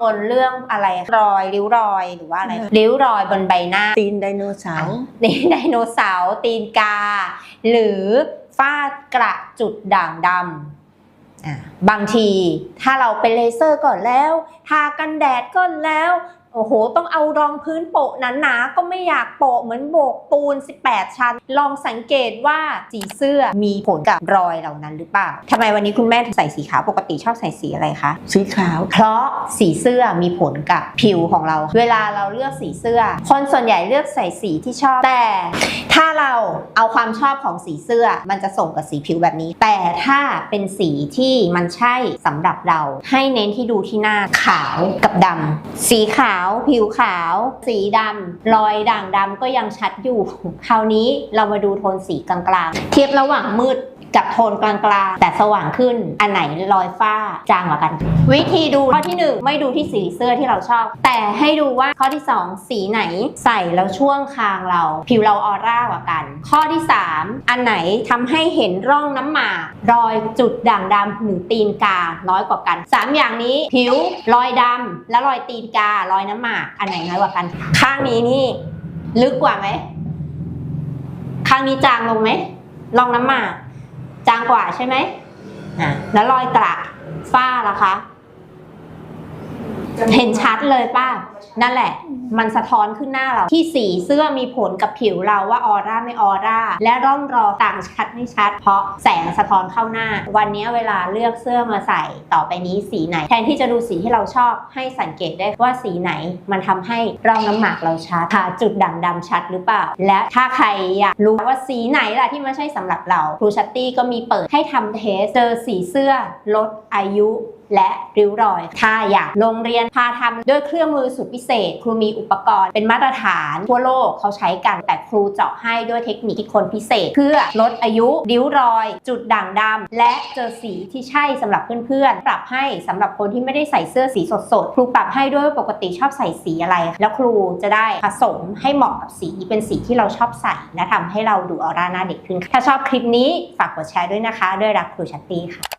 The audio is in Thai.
งนเรื่องอะไรรอยริ้วรอยหรือว่าอะไรริ้วรอยบนใบหน้าตีนไดโนเสาร์ตีนไดโนเสาร์ตีนกา หรือฝ้ากระจุดด่างดำอะบางทีถ้าเราไปเลเซอร์ก่อนแล้ว ทากันแดดก่อนแล้ว โอ้โห ต้องเอารองพื้นโปะหนาๆก็ไม่อยากโปะเหมือนโบกปูน 18 ชั้น ลองสังเกตว่าสีเสื้อมีผลกับรอยเหล่านั้นหรือเปล่าทำไมวันนี้คุณแม่ถึงใส่สีขาวปกติชอบใส่สีอะไรคะ สีขาว เพราะสีเสื้อมีผลกับผิวของเรา เวลาเราเลือกสีเสื้อ คนส่วนใหญ่เลือกใส่สีที่ชอบ แต่ ถ้าเราเอาความชอบของสีเสื้อ มันจะส่งกับสีผิวแบบนี้ แต่ถ้าเป็นสีที่มันใช่สำหรับเรา ให้เน้นที่ดูที่หน้าขาวกับดำสีขาวผิวขาว สีดำรอยด่างดำก็ยังชัดอยู่ คราวนี้เรามาดูโทนสีกลางๆ เทียบระหว่างมืด กับโทนกลางๆ แต่สว่างขึ้น อันไหนรอยฝ้าจางกว่ากัน วิธีดูข้อที่ 1 ไม่ดูที่สีเสื้อที่เราชอบ แต่ให้ดูว่าข้อที่ 2 สีไหนใส่แล้วช่วงคางเรา ผิวเราออร่ากว่ากัน ข้อที่ 3 อันไหนทำให้เห็นร่องน้ำหมากรอยจุดด่างดำหรือตีนกาน้อยกว่ากัน 3 อย่างนี้ผิวรอยดำและรอยตีนการอยน้ำหมากอันไหนน้อยกว่ากัน ข้างนี้นี่ลึกกว่าไหมข้างนี้จางลงไหมร่องน้ำหมาก จางกว่าใช่ไหมอะแล้วรอยกระฝ้าล่ะคะ เห็นชัดเลยป้า นั่นแหละ มันสะท้อนขึ้นหน้าเรา ที่สีเสื้อมีผลกับผิวเราว่าออร่าไม่ออร่า และร่องรอยต่างชัดไม่ชัด เพราะแสงสะท้อนเข้าหน้า วันนี้เวลาเลือกเสื้อมาใส่ต่อไปนี้สีไหน แทนที่จะดูสีที่เราชอบ ให้สังเกตได้ว่าสีไหน มันทำให้ร่องน้ำหมากเราชัดทาจุดด่างดำชัดหรือเปล่า และถ้าใครอยากรู้ว่าสีไหนล่ะที่ไม่ใช่สำหรับเราครูชัตตี้ก็มีเปิดให้ทำเทสเจอสีเสื้อลดอายุและริ้วรอย ถ้าอยากโรงเรียนพาทำด้วยเครื่องมือสุดพิเศษ ครูมีอุปกรณ์เป็นมาตรฐานทั่วโลกเขาใช้กัน แต่ครูเจาะให้ด้วยเทคนิคที่คนพิเศษ เพื่อลดอายุริ้วรอย จุดด่างดำและเจอสีที่ใช่สำหรับเพื่อนๆ ปรับให้สำหรับคนที่ไม่ได้ใส่เสื้อสีสดๆ ครูปรับให้ด้วยว่าปกติชอบใส่สีอะไร แล้วครูจะได้ผสมให้เหมาะกับสีเป็นสีที่เราชอบใส่และทำให้เราดูออร่าหน้าเด็กขึ้น ถ้าชอบคลิปนี้ฝากกดแชร์ด้วยนะคะ ด้วยรักครูชัตตี้ค่ะ